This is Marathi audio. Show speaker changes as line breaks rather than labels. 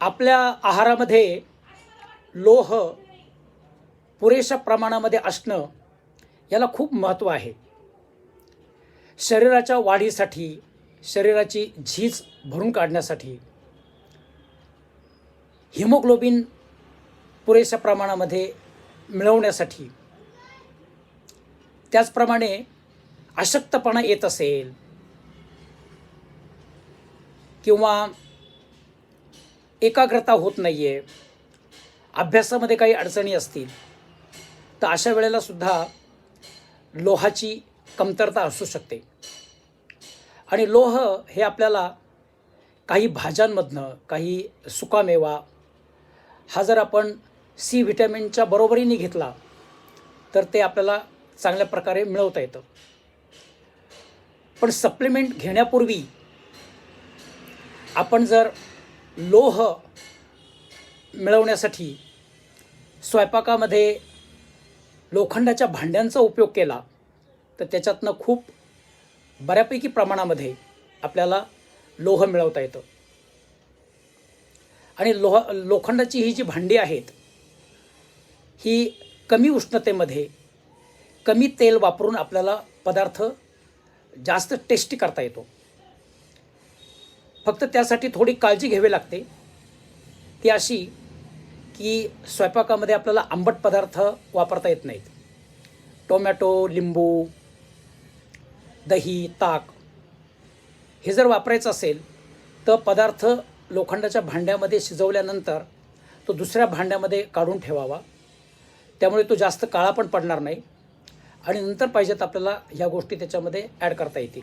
आपल्या आहारामध्ये लोह पुरेशा प्रमाणामध्ये असणं याला खूप महत्त्व आहे. शरीराच्या वाढीसाठी शरीराची झीज भरून काढण्यासाठी हिमोग्लोबिन पुरेशा प्रमाणामध्ये मिळवण्यासाठी त्याचप्रमाणे अशक्तपणा येत असेल किंवा एकाग्रता होत नाही आहे अभ्यासामध्ये काही अडचणी असतील तर अशा वेळेला सुद्धा लोहाची कमतरता असू शकते. आणि लोह हे आपल्याला काही भाज्यांमधनं काही सुकामेवा हा जर आपण सी व्हिटॅमिनच्या बरोबरीने घेतला तर ते आपल्याला चांगल्या प्रकारे मिळवता येतं. पण सप्लिमेंट घेण्यापूर्वी आपण जर लोह मिळवण्यासाठी स्वयंपाकामध्ये लोखंडाच्या भांड्यांचा उपयोग केला तर त्याच्यातनं खूप बऱ्यापैकी प्रमाणामध्ये आपल्याला लोह मिळवता येतं. आणि लोह लोखंडाची ही जी भांडी आहेत ही कमी उष्णतेमध्ये कमी तेल वापरून आपल्याला पदार्थ जास्त टेस्टी करता येतो. फक्त त्यासाठी थोडी काळजी घ्यावी लागते. ती अशी की स्वयंपाकामध्ये आपल्याला आंबट पदार्थ वापरता येत नाहीत. टोमॅटो लिंबू दही ताक हे जर वापरायचं असेल तर पदार्थ लोखंडाच्या भांड्यामध्ये शिजवल्यानंतर तो दुसऱ्या भांड्यामध्ये काढून ठेवावा. त्यामुळे तो जास्त काळा पण पडणार नाही आणि नंतर पाहिजेत आपल्याला ह्या गोष्टी त्याच्यामध्ये ॲड करता येतील.